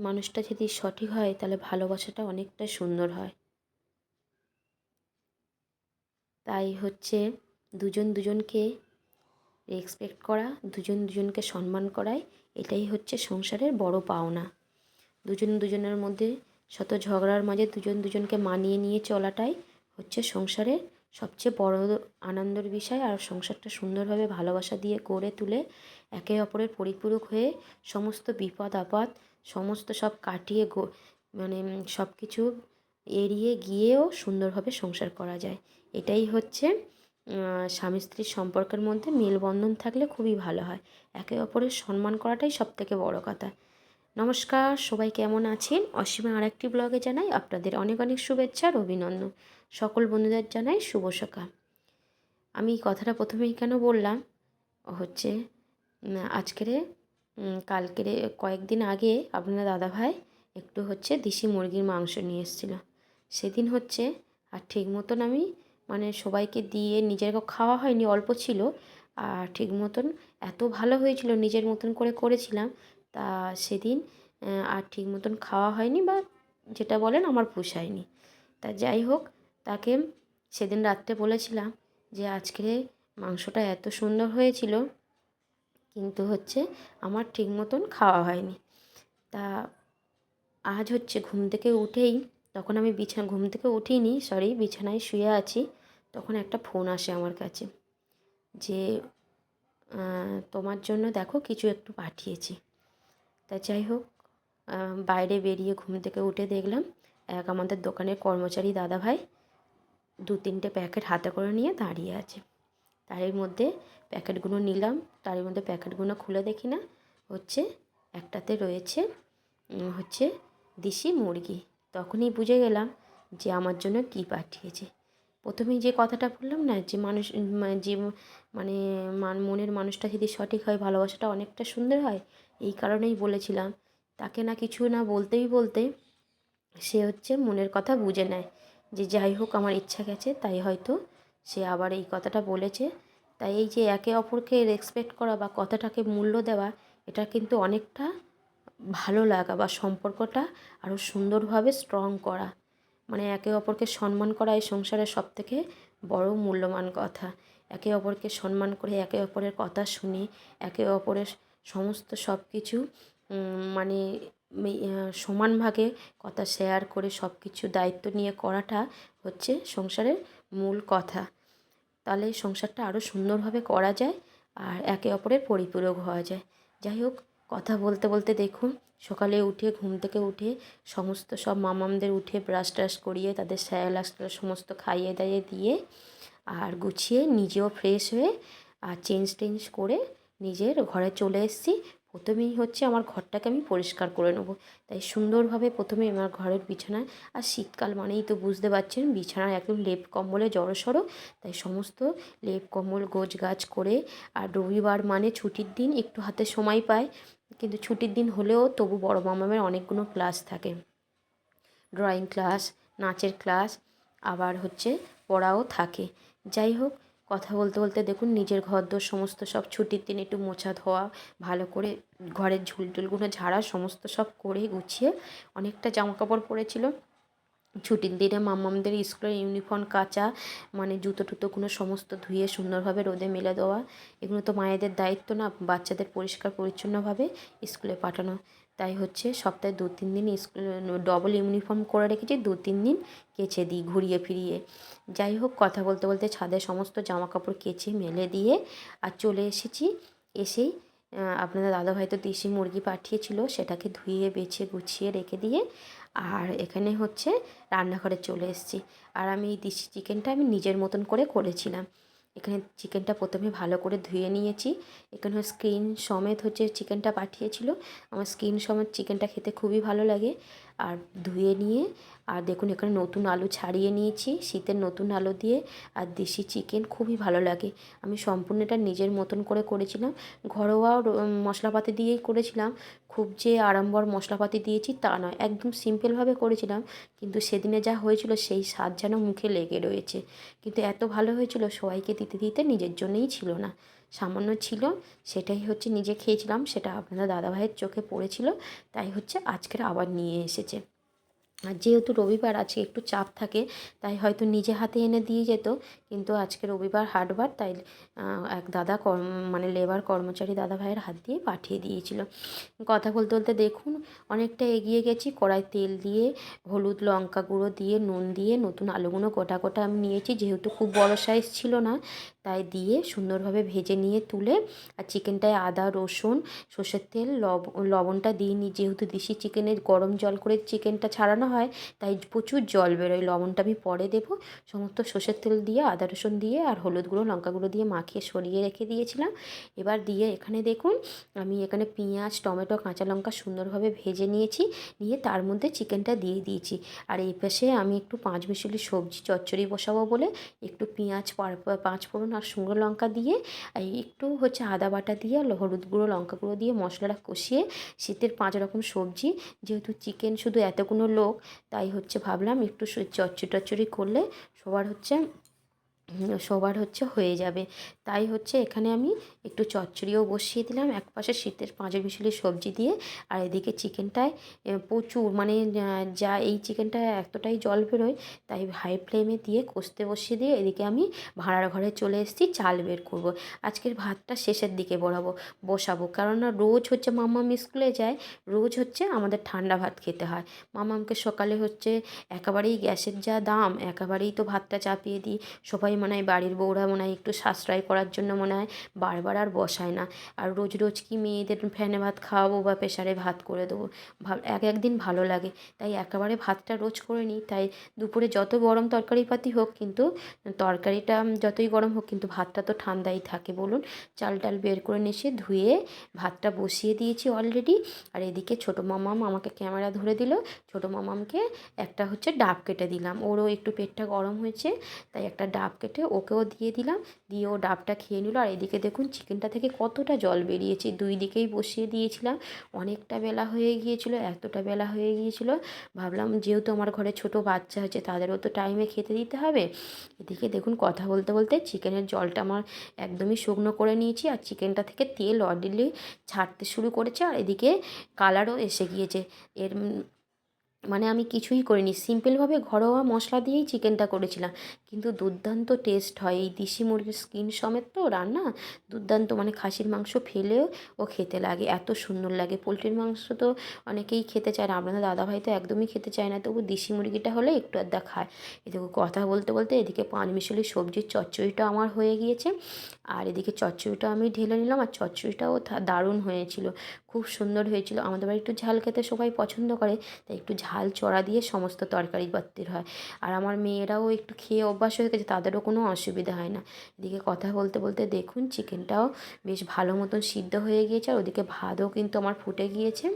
মানুষটা যদি সঠিক হয়, তাহলে ভালোবাসাটা অনেকটা সুন্দর হয়। তাই হচ্ছে দুজন দুজনকে রেসপেক্ট করা, দুজন দুজনকে সম্মান করাই, এটাই হচ্ছে সংসারের বড় পাওনা। দুজন দুজনের মধ্যে শত ঝগড়ার মাঝে দুজন দুজনকে মানিয়ে নিয়ে চলাটাই হচ্ছে সংসারের সবচেয়ে বড় আনন্দের বিষয়। আর সংসারটা সুন্দরভাবে ভালোবাসা দিয়ে গড়ে তুলে একে অপরের পরিপূরক হয়ে সমস্ত বিপদ আপদ সমস্ত সব কাটিয়ে গো মানে সব কিছু এড়িয়ে গিয়েও সুন্দরভাবে সংসার করা যায়। এটাই হচ্ছে স্বামী স্ত্রীর সম্পর্কের মধ্যে মেলবন্ধন থাকলে খুবই ভালো হয়। একে অপরের সম্মান করাটাই সব থেকে বড় কথা। নমস্কার, সবাই কেমন আছেন? অসীমা আরেকটি ব্লগে জানাই আপনাদের অনেক অনেক শুভেচ্ছা আর অভিনন্দন। সকল বন্ধুদের জানাই শুভ সকাল। আমি কথাটা প্রথমেই কেন বললাম? হচ্ছে, আজকেরে কালকেরে কয়েকদিন আগে আপনার দাদাভাই একটু হচ্ছে দেশি মুরগির মাংস নিয়ে এসেছিল। সেদিন হচ্ছে আর ঠিক মতন আমি মানে সবাইকে দিয়ে নিজের খাওয়া হয়নি, অল্প ছিল। আর ঠিক মতন এত ভালো হয়েছিল, নিজের মতন করে করেছিলাম। তা সেদিন আর ঠিক মতন খাওয়া হয়নি বা যেটা বলেন আমার পোষায়নি। তা যাই হোক, তাকে সেদিন রাত্রে বলেছিলাম যে আজকে মাংসটা এত সুন্দর হয়েছিল কিন্তু হচ্ছে আমার ঠিক মতন খাওয়া হয়নি। তা আজ হচ্ছে ঘুম থেকে উঠেই, তখন আমি বিছানা ঘুম থেকে উঠিনি সরি বিছানায় শুয়ে আছি, তখন একটা ফোন আসে আমার কাছে যে তোমার জন্য দেখো কিছু একটু পাঠিয়েছি। তা যাই হোক বাইরে বেরিয়ে ঘুম থেকে উঠে দেখলাম, এক আমাদের দোকানের কর্মচারী দাদা ভাই দু তিনটে প্যাকেট হাতে করে নিয়ে দাঁড়িয়ে আছে। তারের মধ্যে প্যাকেটগুলো নিলাম। তার মধ্যে প্যাকেটগুলো খুলে দেখি না। হচ্ছে একটাতে রয়েছে হচ্ছে দেশি মুরগি। তখনই বুঝে গেলাম যে আমার জন্য কী পাঠিয়েছে। প্রথমেই যে কথাটা বললাম না, যে মানুষ যে মানে মান, মনের মানুষটা যদি সঠিক হয়, ভালোবাসাটা অনেকটা সুন্দর হয়, এই কারণেই বলেছিলাম। তাকে না কিছু না বলতেই বলতে সে হচ্ছে মনের কথা বুঝে নেয়। যে যাই হোক, আমার ইচ্ছা গেছে, তাই হয়তো সে আবার এই কথাটা বলেছে। তাই এই যে একে অপরকে রেসপেক্ট করা বা কথাটাকে মূল্য দেওয়া, এটা কিন্তু অনেকটা ভালো লাগা বা সম্পর্কটা আরও সুন্দরভাবে স্ট্রং করা। মানে একে অপরকে সম্মান করা এই সংসারের সব থেকে বড় মূল্যবান কথা। একে অপরকে সম্মান করে একে অপরের কথা শুনে, একে অপরের সমস্ত সব কিছু মানে সমান ভাগে কথা শেয়ার করে সব কিছু দায়িত্ব নিয়ে করাটা হচ্ছে সংসারের মূল কথা। তাহলে এই সংসারটা আরও সুন্দরভাবে করা যায় আর একে অপরের পরিপূরক হওয়া যায়। যাই হোক, কথা বলতে বলতে দেখুন, সকালে উঠে, ঘুম থেকে উঠে সমস্ত সব মামামদের উঠে ব্রাশ ট্রাশ করিয়ে তাদের স্যালাক্স সমস্ত খাইয়ে দাইয়ে দিয়ে আর গুছিয়ে নিজেও ফ্রেশ হয়ে আর চেঞ্জ টেঞ্জ করে নিজের ঘরে চলে এসেছি। প্রথমেই হচ্ছে আমার ঘরটাকে আমি পরিষ্কার করে নেব। তাই সুন্দরভাবে প্রথমে আমার ঘরের বিছানায়, আর শীতকাল মানেই তো বুঝতে পারছেন, বিছানায় একদম লেপ কম্বলে জড়সড়ো তাই সমস্ত লেপ কম্বল, গোছ গাছ করে, আর রবিবার মানে ছুটির দিন একটু হাতে সময় পায়। কিন্তু ছুটির দিন হলেও তবু বড় মামামের অনেকগুলো ক্লাস থাকে। ড্রয়িং ক্লাস, নাচের ক্লাস, আবার হচ্ছে পড়াও থাকে। যাই হোক কথা বলতে বলতে দেখুন, নিজের ঘর দোর সমস্ত সব ছুটির দিন একটু মোছা ধোয়া, ভালো করে ঘরের ঝুল টুলগুলো ঝাড়া, সমস্ত সব করে গুছিয়ে অনেকটা জামা কাপড় পরেছিল। ছুটির দিনে মাম্মামদের স্কুলের ইউনিফর্ম কাচা মানে জুতো টুতোগুলো সমস্ত ধুয়ে সুন্দরভাবে রোদে মেলে দেওয়া, এগুলো তো মায়েদের দায়িত্ব না, বাচ্চাদের পরিষ্কার পরিচ্ছন্নভাবে স্কুলে পাঠানো। তাই হচ্ছে সপ্তাহে দু, তিন দিন স্কুল ডবল ইউনিফর্ম করে রেখেছি, দু, তিন দিন কেচে দিই ঘুরিয়ে ফিরিয়ে। যাই হোক, কথা বলতে বলতে ছাদে সমস্ত জামা কাপড় কেচে মেলে দিয়ে আর চলে এসেছি। এসেই আপনাদের দাদাভাই তো দেশি মুরগি পাঠিয়েছিল, সেটাকে ধুয়ে, বেছে, গুছিয়ে রেখে দিয়ে আর এখানে হচ্ছে রান্নাঘরে চলে এসেছি। আর আমি এই দেশি চিকেনটা আমি নিজের মতন করে করেছিলাম। এখানে চিকেনটা প্রথমে ভালো করে ধুয়ে নিয়েছি। এখানে স্ক্রিন সমেত হচ্ছে চিকেনটা পাঠিয়েছিল। আমার স্ক্রিন সমেত চিকেনটা খেতে খুবই ভালো লাগে। আর ধুয়ে নিয়ে, আর দেখুন এখানে নতুন আলু ছাড়িয়ে নিয়েছি, শীতের নতুন আলু দিয়ে, আর দেশি চিকেন খুবই ভালো লাগে। আমি সম্পূর্ণ এটা নিজের মতন করে করেছিলাম। ঘরোয়া মশলাপাতি দিয়েই করেছিলাম। খুব যে আড়ম্বর মশলাপাতি দিয়েছি তা নয়, একদম সিম্পলভাবে করেছিলাম, কিন্তু সেদিনে যা হয়েছিল সেই স্বাদ যেন মুখে লেগে রয়েছে। কিন্তু এত ভালো হয়েছিল সবাইকে দিতে দিতে নিজের জন্যই ছিল না। সামান্য ছিল, সেটাই হচ্ছে নিজে খেয়েছিলাম, সেটা আপনাদের দাদাভাইয়ের চোখে পড়েছিল, তাই হচ্ছে আজকের আবার নিয়ে এসেছে। আর যেহেতু রবিবার, আজকে একটু চাপ থাকে, তাই হয়তো নিজে হাতে এনে দিয়ে যেত। কিন্তু আজকে রবিবার হাটবার, তাই এক দাদা কর্ম মানে লেবার কর্মচারী দাদা ভাইয়ের হাত দিয়ে পাঠিয়ে দিয়েছিল। কথা বলতে বলতে দেখুন, অনেকটা এগিয়ে গেছি। কড়াই তেল দিয়ে, হলুদ লঙ্কা গুঁড়ো দিয়ে, নুন দিয়ে, নতুন আলুগুলো গোটা গোটা আমি নিয়েছি। যেহেতু খুব বড় সাইজ ছিল না, তাই দিয়ে সুন্দরভাবে ভেজে নিয়ে তুলে, আর চিকেনটায় আদা, রসুন, সর্ষের তেল, লব, লবণটা দিয়ে নিই যেহেতু দেশি চিকেনের গরম জল করে চিকেনটা ছাড়ানো হয়, তাই প্রচুর জল বেরোয়। লবণটা আমি পরে দেবো। সমস্ত সর্ষের তেল দিয়ে, আদা রসুন দিয়ে আর হলুদ গুঁড়ো, লঙ্কা গুঁড়ো দিয়ে মাখিয়ে সরিয়ে রেখে দিয়েছিলাম। এবার দিয়ে এখানে দেখুন, আমি এখানে পেঁয়াজ, টমেটো, কাঁচা লঙ্কা সুন্দরভাবে ভেজে নিয়েছি। নিয়ে তার মধ্যে চিকেনটা দিয়ে দিয়েছি। আর এই পাশে আমি একটু পাঁচ মিশালি সবজি চচ্চড়ি বসাবো বলে, একটু পেঁয়াজ, পাঁচ ফোড়ন আর শুকনো লঙ্কা দিয়ে একটু হচ্ছে আদা বাটা দিয়ে হলুদ গুঁড়ো, লঙ্কা গুঁড়ো দিয়ে মশলাটা কষিয়ে শীতের পাঁচ রকম সবজি। যেহেতু চিকেন শুধু এতগুলো লোক তাই হচ্ছে ভাবলাম একটু চচ্চড়ি টচ্চড়ি করলে সবার হচ্ছে সবার হচ্ছে হয়ে যাবে। তাই হচ্ছে এখানে আমি একটু চচ্চড়িও বসিয়ে দিলাম। এক পাশে শীতের পাঁচের মিশালি সবজি দিয়ে আর এদিকে চিকেনটায় প্রচুর মানে যা এই চিকেনটায় এতটাই জল বেরোয়, তাই হাই ফ্লেমে দিয়ে কষতে বসিয়ে দিয়ে এদিকে আমি ভাড়ার ঘরে চলে এসেছি, চাল বের করব। আজকের ভাতটা শেষের দিকে বড়াবো বসাবো। কারণ রোজ হচ্ছে মাম্মাম স্কুলে যায়, রোজ হচ্ছে আমাদের ঠান্ডা ভাত খেতে হয়। মামামকে সকালে হচ্ছে একেবারেই গ্যাসের যা দাম, একেবারেই তো ভাতটা চাপিয়ে দিই। সবাই মনে হয়, বাড়ির বউরা মনে হয় একটু সাশ্রয় করার জন্য মনে হয়, বারবার আর বসায় না। আর রোজ রোজ কি মেয়েদের ফ্যানে ভাত খাওয়াবো বা প্রেশারে ভাত করে দেবো? এক একদিন ভালো লাগে। তাই একেবারে ভাতটা রোজ করে নিই। তাই দুপুরে যত গরম তরকারি পাতি হোক কিন্তু, তরকারিটা যতই গরম হোক কিন্তু ভাতটা তো ঠান্ডাই থাকে। বলুন, চাল টাল বের করে নিয়ে ধুয়ে ভাতটা বসিয়ে দিয়েছি অলরেডি আর এদিকে ছোটো মামাম আমাকে ক্যামেরা ধরে দিল। ছোটো মামামকে একটা হচ্ছে ডাব কেটে দিলাম। ওরও একটু পেটটা গরম হয়েছে, তাই একটা ডাব কেটে ওকেও দিয়ে দিলাম। দিয়ে ও ডাবটা খেয়ে নিল। আর এদিকে দেখুন চিকেনটা থেকে কতটা জল বেরিয়েছে। দুই দিকেই বসিয়ে দিয়েছিলাম। অনেকটা বেলা হয়ে গিয়েছিল, এতটা বেলা হয়ে গিয়েছিল। ভাবলাম যেহেতু আমার ঘরে ছোট বাচ্চা হচ্ছে তাদেরও তো টাইমে খেতে দিতে হবে। এদিকে দেখুন কথা বলতে বলতে চিকেনের জলটা আমার একদমই শুকনো করে নিয়েছি। আর চিকেনটা থেকে তেল অডিলি ছাড়তে শুরু করেছে। আর এদিকে কালারও এসে গিয়েছে। এর মানে আমি কিছুই করিনি। সিম্পলভাবে ঘরোয়া মশলা দিয়েই চিকেনটা করেছিলাম। কিন্তু দুর্দান্ত টেস্ট হয়। এই দেশি মুরগির স্কিন সমেত তো রান্না। দুর্দান্ত মানে খাসির মাংস ফেলেও ও খেতে লাগে। এত সুন্দর লাগে। পোলট্রির মাংস তো অনেকেই খেতে চায় না। আপনাদের দাদাভাই তো একদমই খেতে চায় না। তবু দেশি মুরগিটা হলে একটু আধা খায়। এদিকে কথা বলতে বলতে এদিকে পাঁচ মিশালি সবজির চচ্চড়িটা আমার হয়ে গিয়েছে। আর এদিকে চচ্চড়িটা আমি ঢেলে নিলাম। আর চচ্চড়িটাও দারুণ হয়েছিল। খুব সুন্দর হয়েছিল। আমাদের বাড়ি একটু ঝাল খেতে সবাই পছন্দ করে, তাই একটু ঝাল চড়া দিয়ে সমস্ত তরকারি বাতিল হয়। আর আমার মেয়েরাও একটু খেয়ে অভ্যাস হয়ে গেছে, তাদেরও কোনো অসুবিধা হয় না। এদিকে কথা বলতে বলতে দেখুন চিকেনটাও বেশ ভালো মতন সিদ্ধ হয়ে গিয়েছে, আর ওদিকে ভাতও কিন্তু আমার ফুটে গিয়েছে।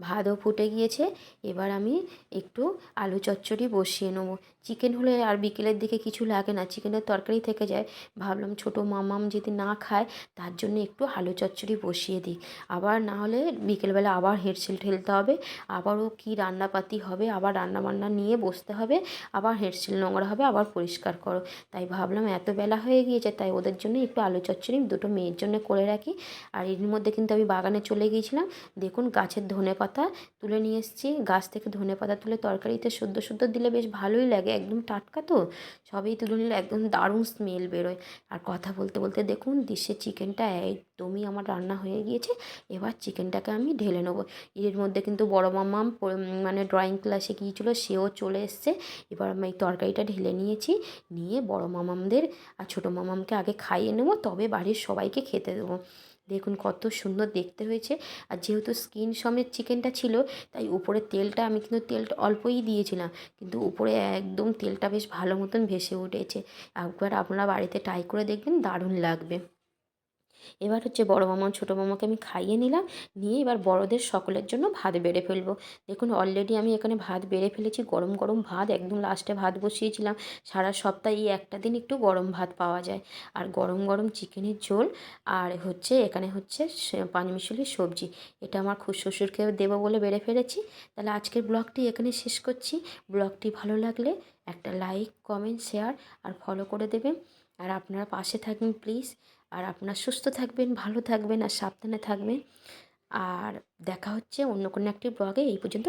ভাতও ফুটে গিয়েছে। এবার আমি একটু আলু চচ্চড়ি বসিয়ে নেব। চিকেন হলে আর বিকেলের দিকে কিছু লাগে না, চিকেনের তরকারি থেকে যায়। ভাবলাম ছোটো মামাম যদি না খায়, তার জন্য একটু আলু চচ্চড়ি বসিয়ে দিই। আবার না হলে বিকেলবেলা আবার হেডসেল ঠেলতে হবে, আবারও কী রান্নাপাতি হবে, আবার রান্না বান্না নিয়ে বসতে হবে, আবার হেডসেল নোংরা হবে, আবার পরিষ্কার করো। তাই ভাবলাম এত বেলা হয়ে গিয়েছে, তাই ওদের জন্য একটু আলু চচ্চড়ি দুটো মেয়ের জন্য করে রাখি। আর এর মধ্যে কিন্তু আমি বাগানে চলে গিয়েছিলাম। দেখুন গাছের ধনে পাতা তুলে নিয়ে এসেছি। গাছ থেকে ধনে পাতা তুলে তরকারিতে শুদ্ধ শুদ্ধ দিলে বেশ ভালোই লাগে, একদম টাটকা তো। সবই তুলে নিলে একদম দারুণ স্মেল বেরোয়। আর কথা বলতে বলতে দেখুন ডিশের চিকেনটা একদমই আমার রান্না হয়ে গিয়েছে। এবার চিকেনটাকে আমি ঢেলে নেব। এর মধ্যে কিন্তু বড় মামাম মানে ড্রয়িং ক্লাসে গিয়েছিল, সেও চলে এসছে। এবার আমি তরকারিটা ঢেলে নিয়েছি। নিয়ে বড় মামামদের আর ছোটো মামামকে আগে খাইয়ে নেব, তবে বাড়ির সবাইকে খেতে দেবো। দেখুন কত সুন্দর দেখতে হয়েছে। আর যেহেতু স্কিন সমেত চিকেনটা ছিল, তাই উপরে তেলটা আমি কিন্তু তেলটা অল্পই দিয়েছিলাম। কিন্তু উপরে একদম তেলটা বেশ ভালো মতন ভেসে উঠেছে। একবার আপনারা বাড়িতে ট্রাই করে দেখবেন, দারুণ লাগবে। এবার হচ্ছে বড় মামা ছোটো মামাকে আমি খাইয়ে নিলাম, নিয়ে এবার বড়দের সকলের জন্য ভাত বেড়ে ফেলব। দেখুন অলরেডি আমি এখানে ভাত বেড়ে ফেলেছি, গরম গরম ভাত, একদম লাস্টে ভাত বসিয়েছিলাম। সারা সপ্তাহে একটা দিন একটু গরম ভাত পাওয়া যায়। আর গরম গরম চিকেনের ঝোল, আর হচ্ছে এখানে হচ্ছে পাঁচমিশালি সবজি। এটা আমার খুব শ্বশুরকে দেবো বলে বেড়ে ফেলেছি। তাহলে আজকের ব্লগটি এখানে শেষ করছি। ব্লগটি ভালো লাগলে একটা লাইক কমেন্ট শেয়ার আর ফলো করে দেবেন। আর আপনারা পাশে থাকবেন প্লিজ আর আপনার সুস্থ থাকবেন, ভালো থাকবেন আর সাবধানে থাকবেন। আর দেখা হচ্ছে অন্য কোনো একটি ব্লগে এই পর্যন্ত